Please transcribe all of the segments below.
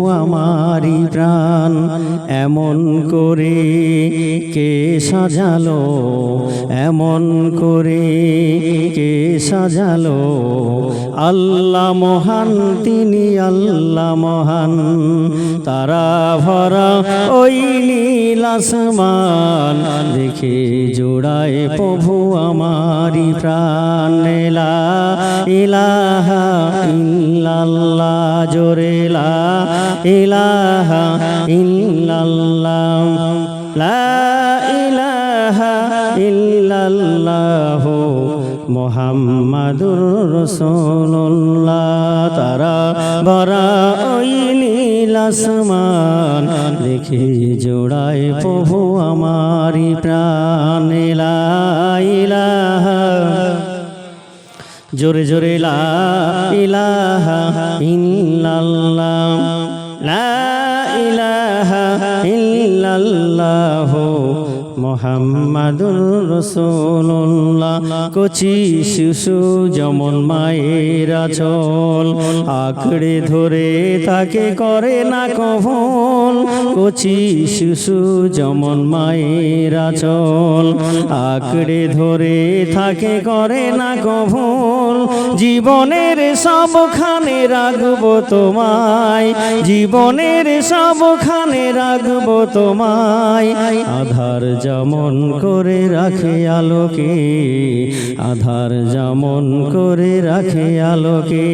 আমারি প্রাণ, এমন করে কে সাজালো, এমন করে কে সাজালো। আল্লাহ মহান, তিনি আল্লাহ মহান, তারা ভরা ওই নীল আসমান, দেখে জোড়ায় প্রভু আমারি প্রাণ। এলা ইলাহা ইল্লাল্লাহ জোরেলা ইলাহা ইল্লাল্লাহ, লা ইলাহা ইল্লাল্লাহ, মোহাম্মদুর রসুল্লাহ তারা বরা ওই নীল আসমান, দেখে জোড়ায় প্রভু আমারি প্রাণ। ইলাহা, জোরে জোরে লা ইলাহা ইল্লাল্লাহ। লা ইল্লাল্লাহ মোহাম্মদুর রসুল্লাহ কচি শিশু যেমন মায়ের আচল, আঁকড়ে ধরে তাকে করে না কভন কচি শিশু যেমন মায়ের আচল, আঁকড়ে ধরে থাকে করে না কভন জীবনের সবখানে রাখব তোমায়। জীবনের সবখানে রাখব তোমায়। আধার যেমন করে রাখে আলোকে, আধার যেমন করে রাখে আলোকে,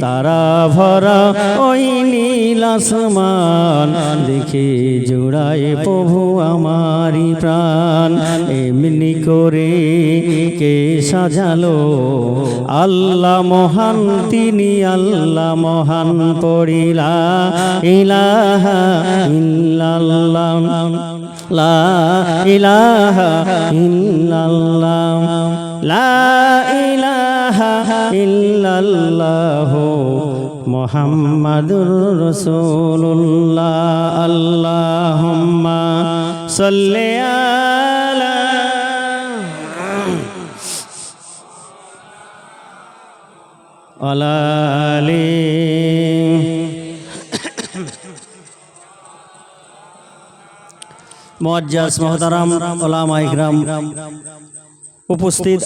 তারা ভরা ওই নীল আসমান, দেখে জোড়ায় প্রভু আমারি প্রাণ। এমনি করে কে সাজালো। আল্লাহ মহান তিনি আল্লাহ মহান পড়িলা ইলাহা ইল্লাল্লাহ। লা মোহাম্মদুর রসুল্লাহ আল্লাহুম্মা সাল্লি আলালি। মজ্জাস মহতারাম ওলামা ইকরাম উপস্থিত